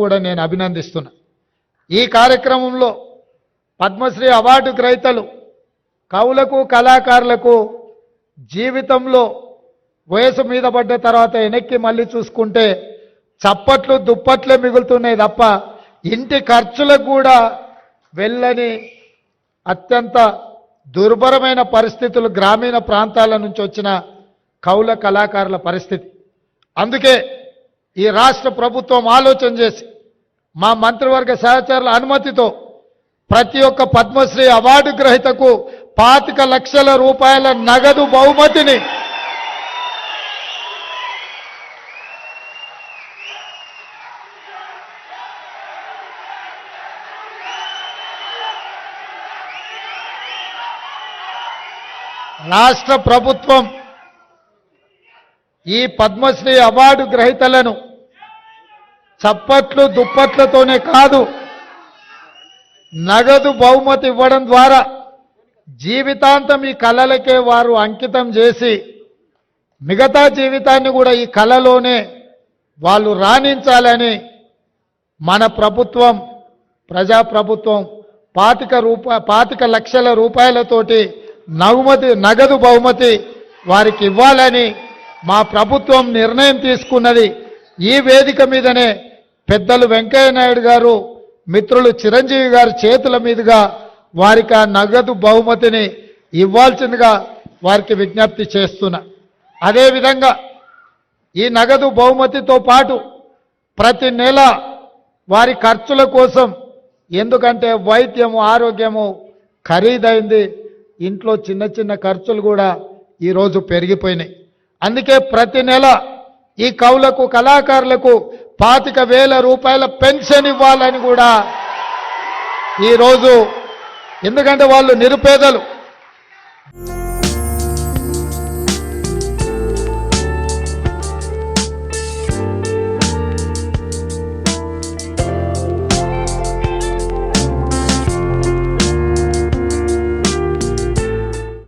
కూడా నేను అభినందిస్తున్నా. ఈ కార్యక్రమంలో పద్మశ్రీ అవార్డు గ్రహీతలు కవులకు కళాకారులకు జీవితంలో వయసు మీద పడ్డ తర్వాత వెనక్కి మళ్ళీ చూసుకుంటే చప్పట్లు దుప్పట్లే మిగులుతున్నాయి తప్ప ఇంటి ఖర్చులకు కూడా వెళ్ళని అత్యంత దుర్భరమైన పరిస్థితులు గ్రామీణ ప్రాంతాల నుంచి వచ్చిన కవుల కళాకారుల పరిస్థితి. అందుకే ఈ రాష్ట్ర ప్రభుత్వం ఆలోచన చేసి మా మంత్రివర్గ సహచరుల అనుమతితో ప్రతి ఒక్క పద్మశ్రీ అవార్డు గ్రహీతకు పాతిక లక్షల రూపాయల నగదు బహుమతిని రాష్ట్ర ప్రభుత్వం ఈ పద్మశ్రీ అవార్డు గ్రహీతలను చప్పట్లు దుప్పట్లతోనే కాదు నగదు బహుమతి ఇవ్వడం ద్వారా జీవితాంతం ఈ కళలకే వారు అంకితం చేసి మిగతా జీవితాన్ని కూడా ఈ కళలోనే వాళ్ళు రాణించాలని మన ప్రభుత్వం ప్రజాప్రభుత్వం పాతిక రూప పాతిక లక్షల రూపాయలతోటి నగుమతి నగదు బహుమతి వారికి ఇవ్వాలని మా ప్రభుత్వం నిర్ణయం తీసుకున్నది. ఈ వేదిక మీదనే పెద్దలు వెంకయ్య నాయుడు గారు మిత్రులు చిరంజీవి గారి చేతుల మీదుగా వారికి ఆ నగదు బహుమతిని ఇవ్వాల్సిందిగా వారికి విజ్ఞప్తి చేస్తున్నా. అదేవిధంగా ఈ నగదు బహుమతితో పాటు ప్రతి నెల వారి ఖర్చుల కోసం ఎందుకంటే వైద్యము ఆరోగ్యము ఖరీదైంది. ఇంట్లో చిన్న చిన్న ఖర్చులు కూడా ఈరోజు పెరిగిపోయినాయి. అందుకే ప్రతి నెల ఈ కవులకు కళాకారులకు పాతిక వేల రూపాయల పెన్షన్ ఇవ్వాలని కూడా ఈరోజు ఎందుకంటే వాళ్ళు నిరుపేదలు.